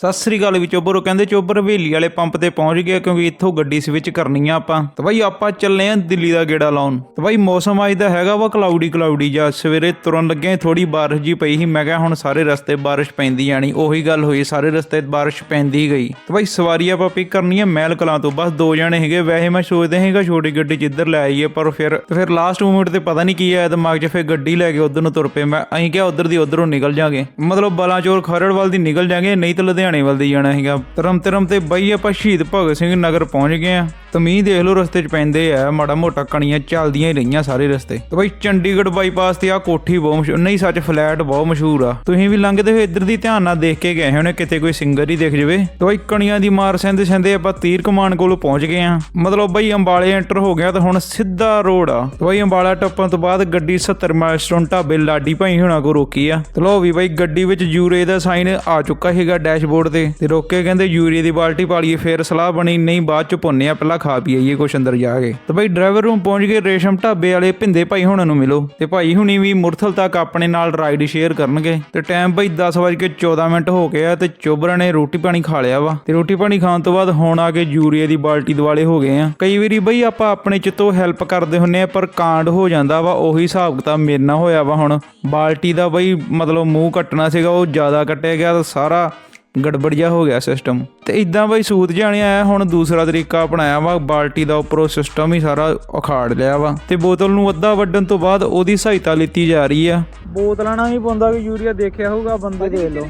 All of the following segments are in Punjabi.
ਸਤਿ ਸ੍ਰੀ ਅਕਾਲ ਵੀ ਚੋਬਰ, ਉਹ ਕਹਿੰਦੇ ਚੋਬਰ ਹਵੇਲੀ ਵਾਲੇ ਪੰਪ ਤੇ ਪਹੁੰਚ ਗਏ ਕਿਉਂਕਿ ਇੱਥੋਂ ਗੱਡੀ ਸਵਿਚ ਕਰਨੀ ਆ ਆਪਾਂ। ਤੇ ਬਾਈ ਆਪਾਂ ਚੱਲੇ ਆ ਦਿੱਲੀ ਦਾ ਗੇੜਾ ਲਾਉਣ। ਤੇ ਬਾਈ ਮੌਸਮ ਅੱਜ ਦਾ ਹੈਗਾ ਵਾ ਕਲਾਉਡੀ ਕਲਾਉਡੀ ਜਾਂ ਸਵੇਰੇ ਤੁਰਨ ਲੱਗਿਆ ਥੋੜੀ ਬਾਰਿਸ਼ ਜੀ ਪਈ ਸੀ, ਮੈਂ ਕਿਹਾ ਹੁਣ ਸਾਰੇ ਰਸਤੇ ਬਾਰਿਸ਼ ਪੈਂਦੀ ਜਾਣੀ ਉਹੀ ਗੱਲ ਹੋਈ, ਸਾਰੇ ਰਸਤੇ ਬਾਰਿਸ਼ ਪੈਂਦੀ ਗਈ। ਤੇ ਬਾਈ ਸਵਾਰੀ ਆਪਾਂ ਪਿਕ ਕਰਨੀ ਆ ਮਹਿਲ ਕਲਾਂ ਤੋਂ, ਬਸ ਦੋ ਜਣੇ ਹੈਗੇ ਵੈਸੇ ਮੈਂ ਸੋਚਦੇ ਸੀਗਾ ਛੋਟੀ ਗੱਡੀ ਚ ਇੱਧਰ ਲੈ ਆਈਏ, ਪਰ ਫਿਰ ਫਿਰ ਲਾਸਟ ਮੂਮੈਂਟ ਤੇ ਪਤਾ ਨਹੀਂ ਕੀ ਆਇਆ, ਦਿਮਾਗ 'ਚ ਫਿਰ ਗੱਡੀ ਲੈ ਕੇ ਉਧਰ ਨੂੰ ਤੁਰ ਪਏ, ਮੈਂ ਅਸੀਂ ਕਿਹਾ ਉਧਰ ਦੀ ਉਧਰੋਂ ਨਿਕਲ ਜਾਾਂਗੇ। ਮਤਲਬ ਬਲਾਚੌਰ ਖਰੜ ਵੱਲ ਦੀ ਨਿਕਲ ਜਾਾਂਗੇ, ਨਹੀਂ ਤਾਂ ਲੁਧਿਆਣੇ ਵੱਲ ਦੀ ਜਾਣਾ ਸੀਗਾ। ਰਮਤੇ ਰਮਤੇ ਬਈ ਆਪਾਂ ਸ਼ਹੀਦ ਭਗਤ ਸਿੰਘ ਨਗਰ ਪਹੁੰਚ ਗਏ ਆ ਤਾਂ ਮੀਂਹ ਦੇਖ ਲਓ ਰਸਤੇ 'ਚ ਪੈਂਦੇ ਆ, ਮਾੜਾ ਮੋਟਾ ਕਣੀਆਂ ਚੱਲਦੀਆਂ ਹੀ ਰਹੀਆਂ ਸਾਰੇ ਰਸਤੇ। ਤੇ ਬਾਈ ਚੰਡੀਗੜ੍ਹ ਬਾਈਪਾਸ ਤੇ ਆ ਕੋਠੀ ਬਹੁਤ ਮਸ਼ਹੂਰ, ਨਹੀਂ ਸੱਚ ਫਲੈਟ ਬਹੁਤ ਮਸ਼ਹੂਰ ਆ। ਤੁਸੀਂ ਵੀ ਲੰਘਦੇ ਹੋਏ ਇੱਧਰ ਦੀ ਧਿਆਨ ਨਾਲ ਦੇਖ ਕੇ ਗਏ ਹੋਣੇ, ਕਿਤੇ ਕੋਈ ਸਿੰਗਰ ਹੀ ਦਿਖ ਜਵੇ। ਤੇ ਬਾਈ ਕਣੀਆਂ ਦੀ ਮਾਰ ਸਹਿੰਦੇ ਸਹਿੰਦੇ ਆਪਾਂ ਤੀਰ ਕਮਾਨ ਕੋਲ ਪਹੁੰਚ ਗਏ ਆ ਮਤਲਬ ਬਾਈ ਅੰਬਾਲੇ ਐਂਟਰ ਹੋ ਗਿਆ ਤਾਂ ਹੁਣ ਸਿੱਧਾ ਰੋਡ ਆ। ਤੇ ਬਈ ਅੰਬਾਲਾ ਟੱਪਣ ਤੋਂ ਬਾਅਦ ਗੱਡੀ 70 ਮਾਈਲਸਟੋਨ ਢਾਬੇ ਲਾਡੀ ਭਾਈ ਹੁਣਾਂ ਕੋ ਰੋਕੀ ਆ। ਤੇ ਲੋ ਵੀ ਬਾਈ ਗੱਡੀ ਵਿੱਚ ਯੂਰੇ ਦਾ ਸਾਈਨ ਆ ਚੁੱਕਾ ਹੈਗਾ ਡੈਸ਼ਬੋਰਡ ਤੇ। ਤੇ ਰੋਕੇ ਕਹਿੰਦੇ ਯੂਰੀਏ ਦੀ ਬਾਲਟੀ ਪਾ ਲਈਏ ਫੇਰ ਸਲਾਹ ਬਣੀ, ਨਹੀਂ ਬਾਅਦ ਚ ਭੁੰਨੇ ਆ ਪਹਿਲਾਂ ਖਾ ਪੀ ਆਈਏ ਕੁਛ ਅੰਦਰ ਜਾ ਕੇ। ਤੇ ਬਈ ਡਰਾਈਵਰ ਰੂਮ ਪਹੁੰਚ ਗਏ, ਰੇਸ਼ਮ ਢਾਬੇ ਵਾਲੇ ਭਿੰਦੇ ਭਾਈ ਹੁਣਾਂ ਨੂੰ ਮਿਲੋ। ਤੇ ਭਾਈ ਹੁਣੀ ਵੀ ਮੁਰਥਲ ਤੱਕ ਆਪਣੇ ਨਾਲ ਰਾਈਡ ਸ਼ੇਅਰ ਕਰਨਗੇ। ਤੇ ਟਾਈਮ ਬਈ 10:14 ਮਿੰਟ ਹੋ ਗਿਆ ਤੇ ਚੋਬਰਾਂ ਨੇ ਰੋਟੀ ਪਾਣੀ ਖਾ ਲਿਆ ਵਾ। ਤੇ ਰੋਟੀ ਪਾਣੀ ਖਾਣ ਤੋਂ ਬਾਅਦ ਹੁਣ ਆ ਕੇ ਯੂਰੀਆ ਦੀ ਬਾਲਟੀ ਦਿਵਾਲੇ ਹੋ ਗਏ ਆ। ਕਈ ਵਾਰੀ ਬਈ ਆਪਾਂ ਆਪਣੇ ਚ ਤੋਂ ਹੈਲਪ ਕਰਦੇ ਹੁੰਨੇ ਆ, ਪਰ ਕਾਂਡ ਹੋ ਜਾਂਦਾ ਵਾ, ਉਹੀ ਹਿਸਾਬ ਕਿਤਾਬ ਮੇਰੇ ਨਾਲ ਹੋਇਆ ਵਾ ਹੁਣ। ਬਾਲਟੀ ਦਾ ਬਈ ਮਤਲਬ ਮੂੰਹ ਕੱਟਣਾ ਸੀਗਾ, ਉਹ ਜ਼ਿਆਦਾ ਕੱਟਿਆ ਗਿਆ ਤਾਂ ਸਾਰਾ ਗੜਬੜ ਜਿਹਾ ਹੋ ਗਿਆ ਸਿਸਟਮ ਤੇ ਇਦਾਂ ਬਈ ਸੂਤ ਜਾਣਿਆ ਆਇਆ ਹੁਣ ਦੂਸਰਾ ਤਰੀਕਾ ਅਪਣਾਇਆ ਵਾ ਬਾਲਟੀ ਦਾ ਉੱਪਰੋਂ ਸਿਸਟਮ ਹੀ ਸਾਰਾ ਉਖਾੜ ਲਿਆ ਵਾ। ਤੇ ਬੋਤਲ ਨੂੰ ਅੱਧਾ ਵੱਢਣ ਤੋਂ ਬਾਅਦ ਉਹਦੀ ਸਹਾਇਤਾ ਲਿੱਤੀ ਜਾ ਰਹੀ ਆ। ਬੋਤਲਾਂ ਨਾਲ ਹੀ ਪਾਉਂਦਾ ਵੀ ਯੂਰੀਆ ਦੇਖਿਆ ਹੋਊਗਾ ਬੰਦੇ ਦੇਖ ਲਓ।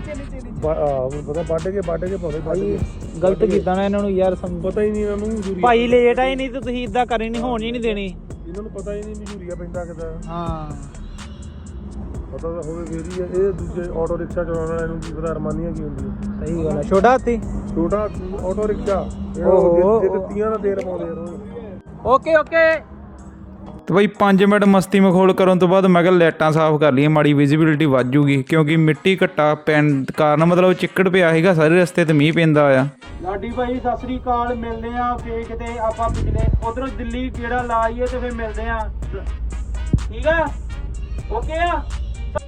ਪਤਾ ਵੱਢ ਕੇ ਵੱਢ ਕੇ ਪਾਵੇ ਭਾਈ ਗਲਤ ਕੀਤਾ ਨਾ ਇਹਨਾਂ ਨੂੰ ਯਾਰ ਪਤਾ ਹੀ ਨਹੀਂ ਇਹਨਾਂ ਨੂੰ ਯੂਰੀਆ ਭਾਈ ਲੇਟ ਆਏ ਨਹੀਂ ਤੇ ਤੁਸੀਂ ਇਦਾਂ ਕਰੀ ਨਹੀਂ ਹੋਣੀ ਨਹੀਂ ਦੇਣੀ। ਇਹਨਾਂ ਨੂੰ ਪਤਾ ਹੀ ਨਹੀਂ ਵੀ ਯੂਰੀਆ ਪੈਂਦਾ ਕਿਦਾਂ। ਹਾਂ। ਪਤਾ ਤਾਂ ਹੋਵੇ ਫੇਰ ਹੀ ਆ। ਇਹ ਦੂਜੇ ਆਟੋ ਰਿਕਸ਼ਾ ਚਲਾਉਣ ਵਾਲਿਆਂ ਨੂੰ ਕੀ ਪਤਾ ਅਰਮਾਨੀਆਂ ਕੀ ਹੁੰਦੀ ਹੈ ਸਹੀ ਗੱਲ ਹੈ ਛੋਟਾ ਹਾਥੀ? ਛੋਟਾ ਆਟੋ ਰਿਕਸ਼ਾ ਓਹੋ। ਇਹ ਤੀਆਂ ਦਾ ਤੇਲ ਪਾਉਂਦੇ ਯਾਰ ਉਹ ਓਕੇ ਓਕੇ। ਤੇ ਬਈ 5 ਮਿੰਟ ਮਸਤੀ ਮਖੌਲ ਕਰਨ ਤੋਂ ਬਾਅਦ ਮੈਂ ਕਿਹਾ ਲਾਈਟਾਂ ਸਾਫ਼ ਕਰ ਲਈਏ ਮਾੜੀ ਵਿਜ਼ਿਬਿਲਿਟੀ ਵੱਧ ਜੂਗੀ ਕਿਉਂਕਿ ਮਿੱਟੀ ਘੱਟਾ ਪੈਣ ਕਾਰਨ ਮਤਲਬ ਚਿੱਕੜ ਪਿਆ ਹੈਗਾ ਸਾਰੇ ਰਸਤੇ ਤੇ ਮੀਂਹ ਪੈਂਦਾ ਆ। ਲਾਡੀ ਭਾਈ ਸਤਿ ਸ੍ਰੀ ਅਕਾਲ ਮਿਲਦੇ ਆ ਫੇਰ ਕਿਤੇ ਆਪਾਂ ਪਿਛਲੇ ਉਧਰੋਂ ਦਿੱਲੀ ਕਿਹੜਾ ਲਾਈਏ ਤੇ ਫੇਰ ਮਿਲਦੇ ਆ ਠੀਕ ਆ? ਓਕੇ ਆ?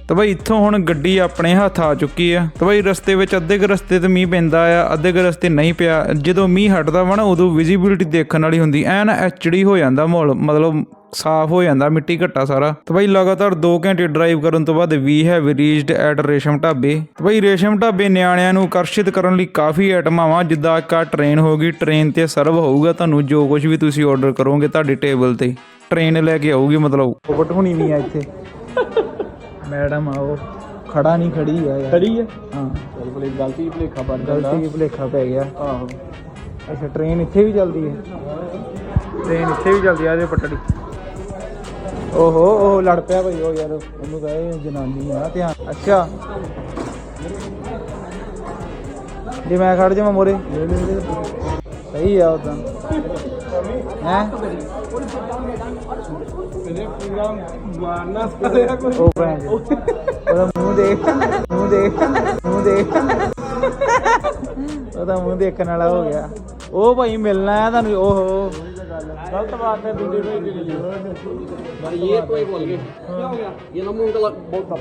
ਤਾਂ ਬਈ ਇੱਥੋਂ ਹੁਣ ਗੱਡੀ ਆਪਣੇ ਹੱਥ ਆ ਚੁੱਕੀ ਆ। ਤਾਂ ਬਈ ਰਸਤੇ ਵਿੱਚ ਅੱਧੇ ਕੁ ਰਸਤੇ ਤੇ ਮੀਂਹ ਪੈਂਦਾ ਆ, ਅੱਧੇ ਕੁ ਰਸਤੇ ਨਹੀਂ ਪਿਆ। ਜਦੋਂ ਮੀਂਹ ਹਟਦਾ ਵਾ ਨਾ, ਉਦੋਂ ਵਿਜ਼ਿਬਿਲਿਟੀ ਦੇਖਣ ਵਾਲੀ ਹੁੰਦੀ। ਐਨ ਐਚਡੀ ਹੋ ਜਾਂਦਾ ਮਾਹੌਲ ਮਤਲਬ ਸਾਫ਼ ਹੋ ਜਾਂਦਾ, ਮਿੱਟੀ ਘੱਟਾ ਸਾਰਾ। ਤੇ ਬਈ ਲਗਾਤਾਰ 2 ਘੰਟੇ ਡਰਾਈਵ ਕਰਨ ਤੋਂ ਬਾਅਦ ਵੀ ਹੈਵ ਰੀਚਡ ਐਟ ਰੇਸ਼ਮ ਢਾਬੇ। ਤੇ ਬਈ ਰੇਸ਼ਮ ਢਾਬੇ ਨਿਆਣਿਆਂ ਨੂੰ ਆਕਰਸ਼ਿਤ ਕਰਨ ਲਈ ਕਾਫੀ ਆਈਟਮਾਂ ਵਾ, ਜਿੱਦਾਂ ਕਾ ਟ੍ਰੇਨ ਹੋ ਗਈ ਟ੍ਰੇਨ ਤੇ ਸਰਵ ਹੋਊਗਾ ਤੁਹਾਨੂੰ, ਜੋ ਕੁਝ ਵੀ ਤੁਸੀਂ ਆਰਡਰ ਕਰੋਗੇ ਤੁਹਾਡੀ ਟੇਬਲ ਤੇ। ਟ੍ਰੇਨ ਲੈ ਕੇ ਆਊਗੀ ਮਤਲਬ। ਫੋਟ ਹੋਣੀ ਵੀ ਆ ਇੱਥੇ। ਮੈਡਮ ਆ ਉਹ ਖੜਾ ਨਹੀਂ ਖੜੀ ਆ ਯਾਰ। ਖੜੀ ਹੈ ਹਾਂ। ਚਲ ਬਲੇ ਗਲਤੀ ਭਲੇਖਾ ਬਣ ਗਲਤੀ ਭੁਲੇਖਾ ਪੈ ਗਿਆ। ਆਹੋ। ਅੱਛਾ ਟ੍ਰੇਨ ਇੱਥੇ ਵੀ ਚੱਲਦੀ ਹੈ? ਟ੍ਰੇਨ ਇੱਥੇ ਵੀ ਚੱਲਦੀ ਆ ਜੇ ਪਟੜੀ। ਓਹੋ ਉਹ ਲੜ ਪਿਆ ਭਾਈ ਉਹ ਯਾਰ ਉਹਨੂੰ ਕਹੇ ਜਨਾਨੀ ਆ ਧਿਆਨ। ਅੱਛਾ। ਜੇ ਮੈਂ ਖੜ ਜਾਵਾਂ ਮੋਰੇ? ਸਹੀ ਆ ਉਦਾਂ ਹੈ? ਮਾਰਨਾ ਸਾਲਿਆ ਕੋਈ ਉਹ ਭੈਣ ਚੋ। ਉਹਦਾ ਮੂੰਹ ਦੇਖ ਮੂੰਹ ਦੇਖ ਮੂੰਹ ਦੇਖ। ਉਹਦਾ ਮੂੰਹ ਦੇਖਣ ਵਾਲਾ ਹੋ ਗਿਆ। ਉਹ ਭਾਈ ਮਿਲਣਾ ਆ ਤੁਹਾਨੂੰ ਓਹੋ। ਗਲਤ ਬਾਤ ਹੈ ਦੂਜੇ ਭਾਈ ਦੀ ਪਰ ਇਹ ਕੋਈ ਬੋਲ ਗਏ। ਕੀ ਹੋ। ਗਿਆ ਇਹ ਨਾ ਮੂੰਹ ਗਲਾ ਬੋਲਦਾ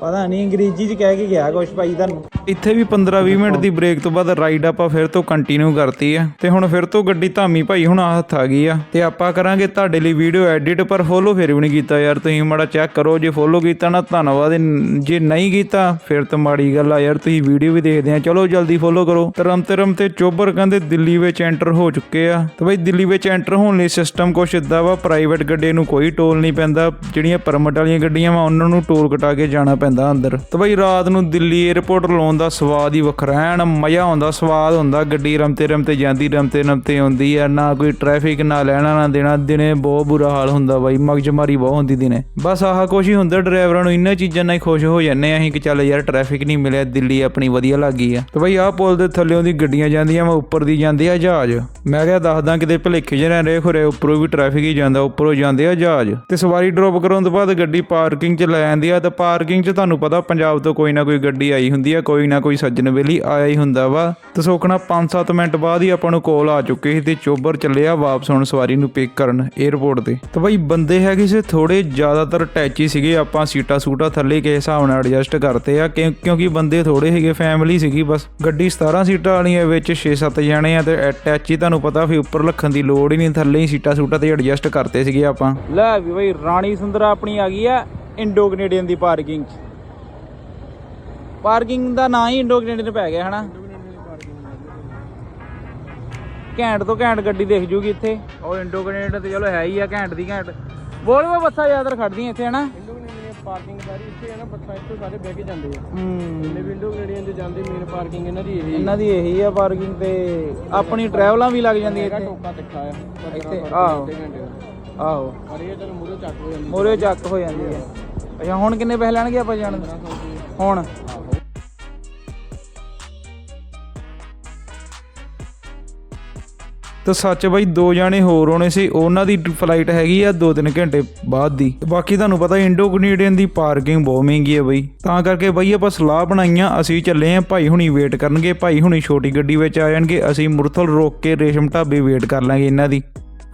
ਪਤਾ ਨਹੀਂ ਅੰਗਰੇਜ਼ੀ ਚ ਕਹਿ ਕੇ ਗਿਆ ਕੁਛ ਭਾਈ ਤੁਹਾਨੂੰ। ਇੱਥੇ ਵੀ 15-20 ਮਿੰਟ ਦੀ ਬ੍ਰੇਕ ਤੋਂ ਬਾਅਦ ਰਾਈਡ ਆਪਾਂ ਫਿਰ ਤੋਂ ਕੰਟੀਨਿਊ ਕਰਤੀ ਆ। ਤੇ ਹੁਣ ਫਿਰ ਤੋਂ ਗੱਡੀ ਧਾਮੀ ਭਾਈ ਹੁਣ ਹੱਥ ਆ ਗਈ ਆ। ਤੇ ਆਪਾਂ ਕਰਾਂਗੇ ਤੁਹਾਡੇ ਲਈ ਵੀਡੀਓ ਐਡਿਟ ਪਰ ਫੋਲੋ ਫਿਰ ਵੀ ਨਹੀਂ ਕੀਤਾ ਯਾਰ। ਤੁਸੀਂ ਮਾੜਾ ਚੈੱਕ ਕਰੋ ਜੇ ਫੋਲੋ ਕੀਤਾ ਨਾ ਧੰਨਵਾਦ। ਜੇ- ਜੇ ਨਹੀਂ ਕੀਤਾ ਫਿਰ ਤਾਂ ਮਾੜੀ ਗੱਲ ਆ ਯਾਰ ਤੁਸੀਂ ਵੀਡੀਓ ਵੀ ਦੇਖਦੇ ਆ। ਚਲੋ ਜਲਦੀ ਫੋਲੋ ਕਰੋ। ਤਰਮ ਤਰਮ ਤੇ ਚੋਬਰ ਕਹਿੰਦੇ ਦਿੱਲੀ ਵਿੱਚ ਐਂਟਰ ਹੋ ਚੁੱਕੇ ਆ। ਤੇ ਬਈ ਦਿੱਲੀ ਵਿੱਚ ਐਂਟਰ ਹੋਣ ਲਈ ਸਿਸਟਮ ਕੁਛ ਇਦਾਂ ਵਾ ਪ੍ਰਾਈਵੇਟ ਗੱਡੀ ਨੂੰ ਕੋਈ ਟੋਲ ਨਹੀਂ ਪੈਂਦਾ, ਜਿਹੜੀਆਂ ਪਰਮਿਟ ਵਾਲੀਆਂ ਗੱਡੀਆਂ ਵਾ, ਉਹਨਾਂ ਨੂੰ ਟੋਲ ਕਟਾ ਕੇ ਜਾਣਾ ਪੈਂਦਾ ਅੰਦਰ। ਤੇ ਬਈ ਰਾਤ ਨੂੰ ਦਿੱਲੀ 에ਅਰਪੋਰਟ ਲਾਉਣ ਦਾ ਸਵਾਦ ਹੀ ਵੱਖਰਾ ਐਨ ਮਜ਼ਾ ਆਉਂਦਾ, ਸਵਾਦ ਹੁੰਦਾ, ਗੱਡੀ ਰਮਤੇ ਰਮਤੇ ਜਾਂਦੀ, ਰਮਤੇ ਰਮਤੇ ਆਉਂਦੀ ਆ ਨਾ ਕੋਈ ਟ੍ਰੈਫਿਕ ਨਾ ਲੈਣਾ, ਨਾ ਦੇਣਾ, ਦਿਨੇ ਬਹੁਤ ਬੁਰਾ ਹਾਲ ਹੁੰਦਾ ਬਾਈ, ਮਗਜਮਾਰੀ ਬਹੁਤ ਹੁੰਦੀ ਦਿਨੇ। ਬਸ ਆਹ ਕੁਛ ਹੀ ਹੁੰਦਾ, ਡਰਾਈਵਰਾਂ ਨੂੰ ਇਹਨਾਂ ਚੀਜ਼ਾਂ ਨਾਲ ਖੁਸ਼ ਹੋ ਜਾਂਦੇ ਆ ਅਸੀਂ ਕਿ ਚੱਲ ਯਾਰ ਟ੍ਰੈਫਿਕ ਨਹੀਂ ਮਿਲਿਆ, ਦਿੱਲੀ ਆਪਣੀ ਵਧੀਆ ਲੱਗੀ ਆ ਤੇ ਬਈ ਆਹ ਪੁਲ ਦੇ ਥੱਲੇੋਂ ਦੀ ਗੱਡੀਆਂ ਜਾਂਦੀਆਂ ਵਾ, ਉੱਪਰ ਦੀ ਜਾਂਦੇ ਆ ਜਹਾਜ਼। ਮੈਂ ਕਿਹਾ ਦੱਸਦਾ ਕਿਤੇ ਕਿਤੇ ਭਲੇਖੇ ਜਿਹੇ ਨਾ ਰਹੇ ਖੁਰੇ ਉੱਪਰੋਂ ਵੀ ਟ੍ਰੈਫਿਕ ਹੀ ਜਾਂਦਾ, ਉੱਪਰੋਂ ਜਾਂਦੇ ਆ ਜਹਾਜ਼। ਤੇ ਸਵਾਰੀ ਡ੍ਰੌਪ ਕਰਾਉਣ ਤੋਂ ਬਾਅਦ ਗੱਡੀ ਪਾਰਕਿੰਗ 'ਚ ਲੈ ਜਾਂਦੀ ਆ, ਤੇ ਪਾਰਕਿੰਗ 'ਚ ਤੁਹਾਨੂੰ ਪਤਾ ਪੰਜਾਬ ਤੋਂ ਕੋਈ ਨਾ ਕੋਈ ਗੱਡੀ ਆਈ ਹੁੰਦੀ ਆ, ਕੋਈ ਨਾ ਕੋਈ ਸੱਜਣ ਵੇਲੀ ਆਇਆ ਹੀ ਹੁੰਦਾ ਵਾ। ਤੇ ਸੋਕਣਾ 5-7 ਮਿੰਟ ਬਾਅਦ ਹੀ ਆਪਾਂ ਨੂੰ ਕਾਲ ਆ ਚੁੱਕੀ ਸੀ ਤੇ ਚੋਬਰ ਚੱਲਿਆ ਵਾਪਸ ਹੁਣ ਸਵਾਰੀ ਨੂੰ ਪਿਕ ਕਰਨ 에ਅਰਪੋਰਟ ਤੇ। ਤੇ ਬਾਈ ਬੰਦੇ ਹੈਗੇ ਸੀ ਥੋੜੇ ਜ਼ਿਆਦਾਤਰ ਟੈਚੀ ਸੀਗੇ, ਆਪਾਂ ਸੀਟਾਂ ਸੂਟਾਂ ਥੱਲੇ ਕਿਸੇ ਹਿਸਾਬ ਨਾਲ ਐਡਜਸਟ ਕਰਤੇ ਆ, ਕਿਉਂ- ਕਿਉਂਕਿ ਬੰਦੇ ਥੋੜੇ ਹੈਗੇ ਫੈਮਿਲੀ ਸੀਗੀ ਬਸ। ਗੱਡੀ 17 ਸੀਟਾਂ ਵਾਲੀ ਹੈ ਵਿੱਚ 6-7 ਜਣੇ ਆ ਤੇ ਟੈਚੀ ਤੁਹਾਨੂੰ ਪਤਾ ਫਿਰ ਉੱਪਰ ਰੱਖਣ ਦੀ ਲੋੜ ਹੀ ਨਹੀਂ ਥੱਲੇ ਹੀ ਸੀਟਾਂ ਸੂਟਾਂ ਤੇ ਐਡਜਸਟ ਕਰਤੇ ਸੀਗੇ ਆਪਾਂ। ਲੈ ਵੀ ਬਈ ਰਾਣੀ ਸੁੰਦਰਾ ਆਪਣੀ ਆ ਗਈ ਆ ਇੰਡੋ ਕੈਨੇਡੀਅਨ ਦੀ ਪਾਰਕਿੰਗ 'ਚ। ਪਾਰਕਿੰਗ ਦਾ ਨਾਂ ਹੀ ਇੰਡੋ ਕੈਨੇਡੀਅਨ ਪੈ ਗਿਆ ਹਨਾ? ਘੈਂਟ ਤੋਂ ਘੈਂਟ ਗੱਡੀ ਦਿਖ ਜੂਗੀ ਇੱਥੇ। ਉਹ ਇੰਡੋ ਕੈਨੇਡੀਅਨ ਤੇ ਚਲੋ ਹੈ ਹੀ ਆ ਘੈਂਟ ਦੀ ਘੈਂਟ। ਬੋਲਵੋ ਬੱਸਾਂ ਜ਼ਿਆਦਾਤਰ ਖੜਦੀਆਂ ਇੱਥੇ ਹਨਾ? ਪਾਰਕਿੰਗ ਸਾਰੀ ਇੱਥੇ ਹੈ ਨਾ ਬੱਸਾਂ ਇੱਥੇ ਸਾਰੇ ਬਹਿ ਕੇ ਜਾਂਦੇ ਆ। ਹੂੰ। ਜਿੰਨੇ ਵਿੰਡੋ ਗ੍ਰੇਡੀਅਨ ਦੇ ਜਾਂਦੇ ਮੇਨ ਪਾਰਕਿੰਗ ਇਹਨਾਂ ਦੀ ਇਹੀ ਇਹਨਾਂ ਦੀ ਇਹੀ ਆ ਪਾਰਕਿੰਗ ਤੇ ਆਪਣੀ ਟਰੈਵਲਾਂ ਵੀ ਲੱਗ ਜਾਂਦੀਆਂ ਇੱਥੇ। ਟੋਕਾ ਤਿੱਖਾ ਆ ਇੱਥੇ ਆਹੋ। ਆਹੋ। ਪਰ ਇਹ ਤੈਨੂੰ ਮੂਰੇ ਚੱਕ ਹੋ ਜਾਂਦੀ ਮੋਰੇ ਚੱਕ ਹੋ ਜਾਂਦੀ ਹੈ ਅੱਛਾ ਹੁਣ ਕਿੰਨੇ ਪੈਸੇ ਲੈਣਗੇ ਆਪਾਂ ਜਾਣ ਹੁਣ? ਤੇ ਸੱਚ ਬਾਈ, ਦੋ ਜਾਣੇ ਹੋਰ ਹੋਣੇ ਸੀ, ਉਹਨਾਂ ਦੀ ਫਲਾਈਟ ਹੈਗੀ ਆ 2-3 ਘੰਟੇ ਬਾਅਦ ਦੀ। ਬਾਕੀ ਤੁਹਾਨੂੰ ਪਤਾ ਇੰਡੋ ਕੈਨੇਡੀਅਨ ਦੀ ਪਾਰਕਿੰਗ ਬਹੁਤ ਮਹਿੰਗੀ ਹੈ ਬਾਈ। ਤਾਂ ਕਰਕੇ ਬਾਈ ਆਪਾਂ ਸਲਾਹ ਬਣਾਈਆਂ, ਅਸੀਂ ਚੱਲੇ ਆ, ਭਾਈ ਹੁਣੀ ਵੇਟ ਕਰਨਗੇ, ਭਾਈ ਹੁਣੀ ਛੋਟੀ ਗੱਡੀ ਵਿੱਚ ਆ ਜਾਣਗੇ, ਅਸੀਂ ਮੁਰਥਲ ਰੋਕ ਕੇ ਰੇਸ਼ਮ ਢਾਬੇ ਵੇਟ ਕਰ ਲਾਂਗੇ ਇਹਨਾਂ ਦੀ।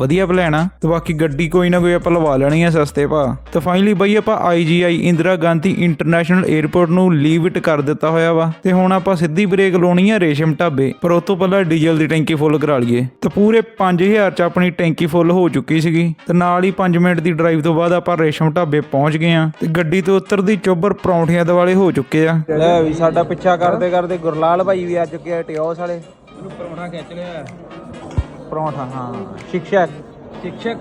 ਵਧੀਆ ਪਲਾਨ ਆ ਤੇ ਬਾਕੀ ਗੱਡੀ ਕੋਈ ਨਾ ਕੋਈ ਆਪਾਂ ਲਵਾ ਲੈਣੀ ਆ ਸਸਤੇ ਭਾ ਤੇ ਫਾਈਨਲੀ ਬਈ ਆਪਾਂ IGI Indira Gandhi international airport ਨੂੰ ਲੀਵ ਇਟ ਕਰ ਦਿੱਤਾ ਹੋਇਆ ਵਾ। ਤੇ ਹੁਣ ਆਪਾਂ ਸਿੱਧੀ ਬ੍ਰੇਕ ਲਾਉਣੀ ਆ ਰੇਸ਼ਮ ਢਾਬੇ ਪਰ ਉਸ ਤੋਂ ਪਹਿਲਾਂ ਡੀਜ਼ਲ ਦੀ ਟੈਂਕੀ ਫੁੱਲ ਕਰਾ ਲਈਏ। ਤੇ ਪੂਰੇ 5000 ਚ ਆਪਣੀ ਟੈਂਕੀ ਫੁੱਲ ਹੋ ਚੁੱਕੀ ਸੀਗੀ। ਤੇ ਨਾਲ ਹੀ 5 ਮਿੰਟ ਦੀ ਡਰਾਈਵ ਤੋਂ ਬਾਅਦ ਆਪਾਂ ਰੇਸ਼ਮ ਢਾਬੇ ਪਹੁੰਚ ਗਏ ਆ। ਤੇ ਗੱਡੀ ਤੋਂ ਉਤਰਦੀ ਚੋਬਰ ਪਰੌਂਠਿਆਂ ਦੁਆਲੇ ਹੋ ਚੁੱਕੇ ਆ। ਲੈ ਵੀ ਸਾਡਾ ਪਿੱਛਾ ਕਰਦੇ ਕਰਦੇ ਗੁਰਲਾਲ ਭਾਈ ਵੀ ਆ ਚੁੱਕੇ ਆ ਟਿਓਸ ਵਾਲੇ। ਇਹਨੂੰ ਪਰੌਂਠਾ ਖਿੱਚ ਲਿਆ। ਪਰੌਂਠਾ ਹਾਂ। ਸ਼ਿਕਸ਼ਕ। ਸ਼ਿਕਸ਼ਕ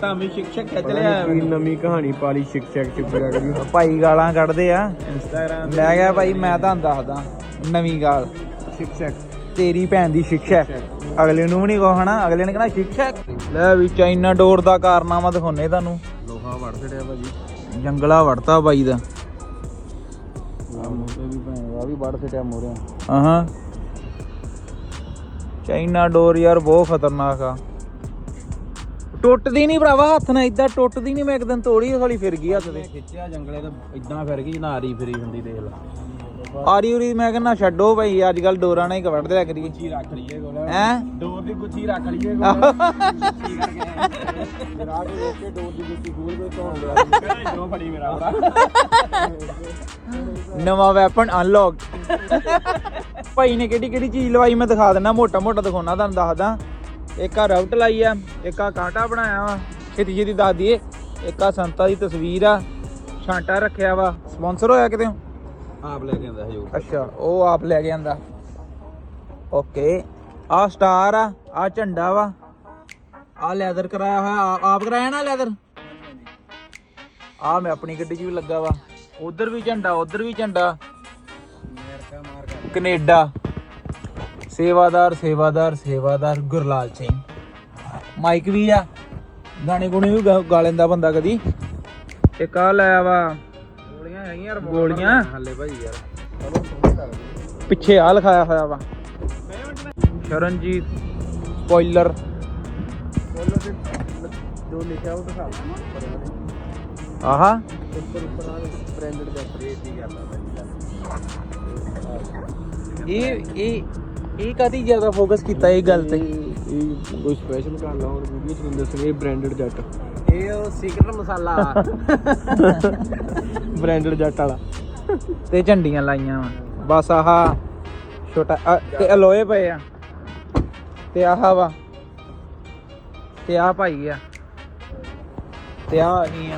ਧਾਮੀ ਸ਼ਿਕਸ਼ਕ ਖਿੱਚ ਲਿਆ ਕੀ ਨਵੀਂ ਕਹਾਣੀ ਪਾਲੀ ਸ਼ਿਕ ਸ਼ਕ ਚੁੱਪਿਆ ਕਰੀ। ਭਾਈ ਗਾਲਾਂ ਕੱਢਦੇ ਆ। ਇੰਸਟਾਗ੍ਰਾਮ ਲੈ ਗਿਆ ਭਾਈ ਮੈਂ ਤੁਹਾਨੂੰ ਦੱਸਦਾ ਨਵੀਂ ਗਾਲ। ਸ਼ਿਕ ਸ਼ਕ ਤੇਰੀ ਭੈਣ ਦੀ ਸ਼ਿਕਸ਼ਕ। ਅਗਲੇ ਨੂੰ ਵੀ ਨਹੀਂ ਕਹਣਾ ਅਗਲੇ ਨੇ ਕਹਣਾ ਸ਼ਿਕਸ਼ਕ। ਲੈ ਵੀ ਚਾਈਨਾ ਡੋਰ ਦਾ ਕਾਰਨਾਮਾ ਦਿਖਾਉਨੇ ਤੁਹਾਨੂੰ। ਲੋਹਾ ਵੜ ਛੜਿਆ ਭਾਜੀ। ਜੰਗਲਾ ਵੜਤਾ ਬਾਈ ਦਾ। ਆ ਮੋਟੇ ਵੀ ਭੈਣ ਆ ਵੀ ਵੜ ਛੜਿਆ ਮੋਰਿਆ ਹਾਂ ਚਾਈਨਾ ਡੋਰ ਯਾਰ ਬਹੁਤ ਖਤਰਨਾਕ ਆ। ਟੁੱਟਦੀ ਨਹੀਂ ਭਰਾਵਾ ਹੱਥ ਨਾਲ ਇਦਾਂ ਟੁੱਟਦੀ ਨਹੀਂ ਮੈਂ ਇੱਕ ਦਿਨ ਤੋੜੀ ਸਾਲੀ ਫਿਰ ਗਈ ਹੱਥ ਤੇ। ਖਿੱਚਿਆ ਜੰਗਲੇ ਤਾਂ ਇਦਾਂ ਫਿਰ ਗਈ ਨਾਰੀ ਫਿਰੀ ਹੁੰਦੀ ਦੇਖ ਲੈ। ਆਰੀ ਉਰੀ ਮੈਂ ਕਹਿੰਦਾ ਛੱਡੋ ਭਾਈ ਅੱਜ ਕੱਲ ਡੋਰਾਂ ਨਾਲ ਹੀ ਕੱਢਦੇ ਲਿਆ ਕਰੀਏ ਗੁੱਚੀ ਰੱਖ ਲਈਏ ਕੋਲ ਹੈ? ਡੋਰ ਦੀ ਗੁੱਚੀ ਰੱਖ ਲਈਏ ਕੋਲ ਕਰਕੇ ਰਾਹ ਦੇ ਕੇ ਡੋਰ ਦੀ ਗੁੱਚੀ ਖੋਲ ਕੇ ਧੋਣ ਜੋ ਫੜੀ ਮੇਰਾ ਨਵਾਂ ਵੈਪਨ ਅਨਲੌਕ ਭਾਈ ਨੇ ਕਿਹੜੀ ਕਿਹੜੀ ਚੀਜ਼ ਲਵਾਈ ਮੈਂ ਦਿਖਾ ਦਿੰਦਾ ਮੋਟਾ ਮੋਟਾ ਦਿਖਾਉਣਾ ਤੁਹਾਨੂੰ ਦੱਸਦਾ। ਇੱਕ ਆ ਰਾਊਟ ਲਾਈ ਆ ਇੱਕ ਆ ਕਾਂਟਾ ਬਣਾਇਆ ਵਾ ਛੇਤੀ ਛੇਤੀ ਦੱਸ ਦਈਏ। ਇੱਕ ਆ ਸੰਤਾ ਦੀ ਤਸਵੀਰ ਆ ਛਾਂਟਾ ਰੱਖਿਆ ਵਾ। ਸਪਾਂਸਰ ਹੋਇਆ ਕਿਤੇ? ਆਪ ਲੈ ਕੇ ਆਂਦਾ ਹਜੂਰ ਅੱਛਾ ਉਹ ਆਪ ਲੈ ਕੇ ਆਂਦਾ। ਓਕੇ ਆ ਸਟਾਰ ਆ ਆ ਝੰਡਾ ਵਾ। ਆ ਲੈਦਰ ਕਰਾਇਆ ਹੋਇਆ ਆਪ ਕਰਾਇਆ ਨਾ ਲੈਦਰ ਆ ਮੈਂ ਆਪਣੀ ਗੱਡੀ 'ਚ ਵੀ ਲੱਗਾ ਵਾ। ਉਧਰ ਵੀ ਝੰਡਾ ਉਧਰ ਵੀ ਝੰਡਾ। ਕੈਨੇਡਾ। ਸੇਵਾਦਾਰ ਸੇਵਾਦਾਰ ਸੇਵਾਦਾਰ ਗੁਰਲਾਲ ਸਿੰਘ। ਮਾਈਕ ਵੀ ਆ। ਗਾਣੇ ਗੁਣੇ ਵੀ ਗਾ- ਲੈਂਦਾ ਬੰਦਾ ਕਦੀ। ਇੱਕ ਆ ਲਾਇਆ ਵਾ ਗੋਲੀਆਂ ਹੈਗੀਆਂ ਗੋਲੀਆਂ। ਹੱਲੇ ਭਾਈ ਯਾਰ। ਪਿੱਛੇ ਆ ਲਿਖਾਇਆ ਹੋਇਆ ਵਾ। ਸ਼ਰਨਜੀਤ ਸਪੋਇਲਰ ਜੋ ਲਿਖਿਆ ਉਹ ਦਿਖਾ ਆਹਾ। ਉੱਪਰ ਉੱਪਰ ਆ ਬ੍ਰਾਂਡਡ ਦਾ। ਸਪਰੇਅ ਦੀ ਗੱਲ ਆ ਇਹ ਇਹ ਇਹ ਕਾਦੀ ਜ਼ਿਆਦਾ ਫੋਕਸ ਕੀਤਾ ਇਹ ਗੱਲ ਤੇ? ਇਹ ਕੋਈ ਸਪੈਸ਼ਲ ਗੱਲ ਆ ਹੋਰ ਵੀਡੀਓ ਚ ਨਹੀਂ ਦੱਸਣਗੇ ਬ੍ਰਾਂਡਡ ਜੱਟ। ਇਹ ਉਹ ਸੀਕ੍ਰੇਟ ਮਸਾਲਾ। ਬ੍ਰਾਂਡਡ ਜੱਟ ਵਾਲਾ। ਤੇ ਝੰਡੀਆਂ ਲਾਈਆਂ ਵਾ। ਬਸ ਆਹਾ ਛੋਟਾ ਤੇ ਅਲੋਏ ਪਏ ਆ। ਤੇ ਆਹ ਵਾ। ਤੇ ਆ ਭਾਈ ਆ। ਤੇ ਆ। ਨਹੀਂ ਆ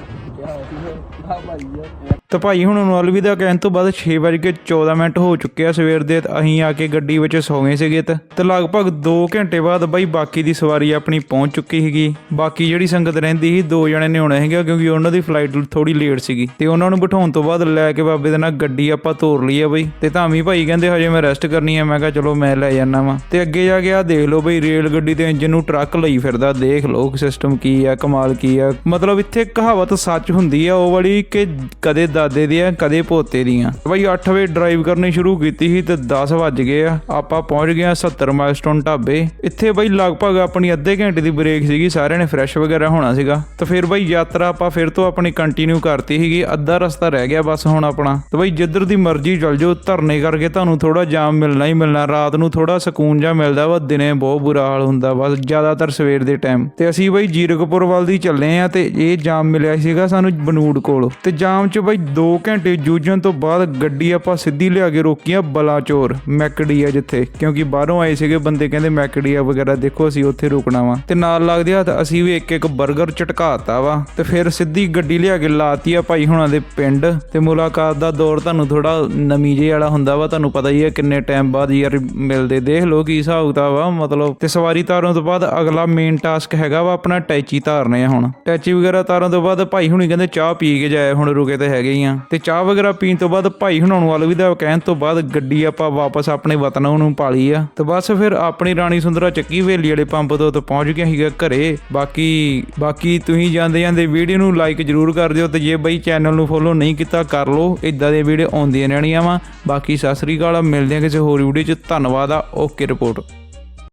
ਆ ਭਾਈ ਆ? ਤਾਂ ਭਾਈ ਹੁਣ ਨੂੰ ਅਲਵਿਦਾ ਕਹਿਣ ਤੋਂ ਬਾਅਦ 6 ਵਜੇ ਕੇ 14 ਮਿੰਟ ਹੋ ਚੁੱਕੇ ਆ ਸਵੇਰ ਦੇ ਅਸੀਂ ਆ ਕੇ ਗੱਡੀ ਵਿੱਚ ਸੌ ਗਏ ਸੀਗੇ ਤੇ ਲਗਭਗ 2 ਘੰਟੇ ਬਾਅਦ ਬਾਈ ਬਾਕੀ ਦੀ ਸਵਾਰੀ ਆਪਣੀ ਪਹੁੰਚ ਚੁੱਕੀ ਸੀਗੀ। ਬਾਕੀ ਜਿਹੜੀ ਸੰਗਤ ਰਹਿੰਦੀ ਸੀ, ਦੋ ਜਣੇ ਨੇ ਆਉਣਾ ਹੈਗਾ ਕਿਉਂਕਿ ਉਹਨਾਂ ਦੀ ਫਲਾਈਟ ਥੋੜੀ ਲੇਟ ਸੀਗੀ। ਤੇ ਉਹਨਾਂ ਨੂੰ ਬਿਠਾਉਣ ਤੋਂ ਬਾਅਦ ਲੈ ਕੇ ਬਾਬੇ ਦੇ ਨਾਲ ਗੱਡੀ ਆਪਾਂ ਤੋਰ ਲਈ ਆ ਬਈ। ਤੇ ਧਾਮੀ ਭਾਈ ਕਹਿੰਦੇ ਹਜੇ ਮੈਂ ਰੈਸਟ ਕਰਨੀ ਆ, ਮੈਂ ਕਿਹਾ ਚਲੋ ਮੈਂ ਲੈ ਜਾਣਾ ਵਾ। ਤੇ ਅੱਗੇ ਜਾ ਕੇ ਆ ਦੇਖ ਲਓ ਬਈ, ਰੇਲ ਗੱਡੀ ਦੇ ਇੰਜਨ ਨੂੰ ਟਰੱਕ ਲਈ ਫਿਰਦਾ, ਦੇਖ ਲਓ ਸਿਸਟਮ ਕੀ ਆ, ਕਮਾਲ ਕੀ ਆ। ਮਤਲਬ ਇੱਥੇ ਕਹਾਵਤ ਸੱਚ ਹੁੰਦੀ ਆ, ਉਹ ਵਾਲੀ ਕਿ ਕਦੇ ਦਾਦੇ ਦੀਆਂ, ਕਦੇ ਪੋਤੇ ਦੀਆਂ। ਬਈ 8 ਵਜੇ ਡਰਾਈਵ ਕਰਨੀ ਸ਼ੁਰੂ ਕੀਤੀ ਸੀ ਤੇ 10 ਵੱਜ ਗਏ ਆ। ਆਪਾਂ ਪਹੁੰਚ ਗਏ ਆ 70 ਮਾਈਲਸਟੋਨ ਢਾਬੇ। ਇੱਥੇ ਬਈ ਲਗਭਗ ਆਪਣੀ ਅੱਧੇ ਘੰਟੇ ਦੀ ਬ੍ਰੇਕ ਸੀਗੀ, ਸਾਰਿਆਂ ਨੇ ਫਰੈਸ਼ ਵਗੈਰਾ ਹੋਣਾ ਸੀਗਾ। ਤੇ ਫਿਰ ਬਈ ਯਾਤਰਾ ਆਪਾਂ ਫਿਰ ਤੋਂ ਆਪਣੀ ਕੰਟੀਨਿਊ ਕਰਤੀ ਸੀਗੀ, ਅੱਧਾ ਰਸਤਾ ਰਹਿ ਗਿਆ ਬਸ ਹੁਣ ਆਪਣਾ। ਤੇ ਬਈ ਜਿੱਧਰ ਦੀ ਮਰਜ਼ੀ ਚੱਲ ਜਾਓ, ਧਰਨੇ ਕਰਕੇ ਤੁਹਾਨੂੰ ਥੋੜਾ ਜਾਮ ਮਿਲਣਾ ਹੀ ਮਿਲਣਾ, ਰਾਤ ਨੂੰ ਥੋੜਾ ਸਕੂਨ ਜਾਂ ਮਿਲਦਾ ਵਾ, ਦਿਨੇ ਬਹੁਤ ਬੁਰਾ ਹਾਲ ਹੁੰਦਾ ਬਸ ਜ਼ਿਆਦਾਤਰ ਸਵੇਰ ਦੇ ਟਾਈਮ ਤੇ ਅਸੀਂ ਬਈ ਜੀਰਕਪੁਰ ਵੱਲ ਦੀ ਚੱਲੇ ਆ ਤੇ ਇਹ ਜਾਮ ਮਿਲਿਆ ਸੀਗਾ ਸਾਨੂੰ ਬਨੂੜ ਕੋਲ। ਤੇ ਜਾਮ 'ਚ ਬਈ 2 ਘੰਟੇ ਜੂਝਣ ਤੋਂ ਬਾਅਦ ਗੱਡੀ ਆਪਾਂ ਸਿੱਧੀ ਲਿਆ ਕੇ ਰੋਕੀ ਆ ਬਲਾਚੋਰ ਮੈਕੜੀ ਆ ਜਿੱਥੇ। ਕਿਉਂਕਿ ਬਾਹਰੋਂ ਆਏ ਸੀਗੇ ਬੰਦੇ ਕਹਿੰਦੇ ਮੈਕੜੀ ਆ ਵਗੈਰਾ ਦੇਖੋ ਅਸੀਂ ਉੱਥੇ ਰੁਕਣਾ ਵਾ। ਤੇ ਨਾਲ ਲੱਗਦੇ ਹੱਥ ਅਸੀਂ ਵੀ ਇੱਕ ਇੱਕ 버ਗਰ ਝਟਕਾਤਾ ਵਾ। ਤੇ ਫਿਰ ਸਿੱਧੀ ਗੱਡੀ ਲਿਆ ਕੇ ਲਾਤੀ ਆ ਭਾਈ ਹੁਣਾਂ ਦੇ ਪਿੰਡ। ਤੇ ਮੁਲਾਕਾਤ ਦਾ ਦੌਰ ਤੁਹਾਨੂੰ ਥੋੜਾ ਨਵੀਂ ਜਿਹੀ ਵਾਲਾ ਹੁੰਦਾ ਵਾ, ਤੁਹਾਨੂੰ ਪਤਾ ਹੀ ਹੈ ਕਿੰਨੇ ਟਾਈਮ ਬਾਅਦ ਯਾਰ ਮਿਲਦੇ ਦੇਖ ਲਓ ਕੀ ਹਿਸਾਬ ਕਿਤਾਬ ਆ, ਮਤਲਬ। ਤੇ ਸਵਾਰੀ ਤਾਰਨ ਤੋਂ ਬਾਅਦ ਅਗਲਾ ਮੇਨ ਟਾਸਕ ਹੈਗਾ ਵਾ ਆਪਣਾ ਟੈਚੀ ਤਾਰਨੇ ਆ ਹੁਣ। ਟੈਚੀ ਵਗੈਰਾ ਤਾਰਨ ਤੋਂ ਬਾਅਦ ਭਾਈ ਹੁਣੀ ਕਹਿੰਦੇ ਚਾਹ ਪੀ ਕੇ ਜਾਏ ਹੁਣ ਰੁਕੇ ਤੇ ਹੈਗੇ ਹੀ ਤੇ ਚਾਹ ਵਗੈਰਾ ਪੀਣ ਤੋਂ ਬਾਅਦ ਭਾਈ ਹੁਣਾਂ ਵਾਲ ਵੀ ਕਹਿਣ ਤੋਂ ਬਾਅਦ ਗੱਡੀ ਆਪਾਂ ਵਾਪਸ ਆਪਣੇ ਵਤਨ ਨੂੰ ਪਾਲੀ ਆ। ਤੇ ਬਸ ਫਿਰ ਆਪਣੀ ਰਾਣੀ ਸੁੰਦਰਾ ਚੱਕੀ ਵੇਲੀ ਵਾਲੇ ਪੰਪ ਤੋਂ ਤੇ ਪਹੁੰਚ ਗਿਆ ਸੀਗਾ ਘਰੇ। ਬਾਕੀ ਬਾਕੀ ਤੁਸੀਂ ਜਾਂਦੇ ਜਾਂਦੇ ਵੀਡੀਓ ਨੂੰ ਲਾਈਕ ਜਰੂਰ ਕਰ ਦਿਓ ਤੇ ਜੇ ਬਈ ਚੈਨਲ ਨੂੰ ਫੋਲੋ ਨਹੀਂ ਕੀਤਾ ਕਰ ਲਓ। ਇਦਾਂ ਦੇ ਵੀਡੀਓ ਆਉਂਦੀਆਂ ਰਹਿਣੀਆਂ ਵਾ। ਬਾਕੀ ਸਤਿ ਸ੍ਰੀ ਅਕਾਲ, ਮਿਲਦੇ ਆ ਕਿਸੇ ਹੋਰ ਵੀਡੀਓ 'ਚ। ਧੰਨਵਾਦ ਆ। Okay report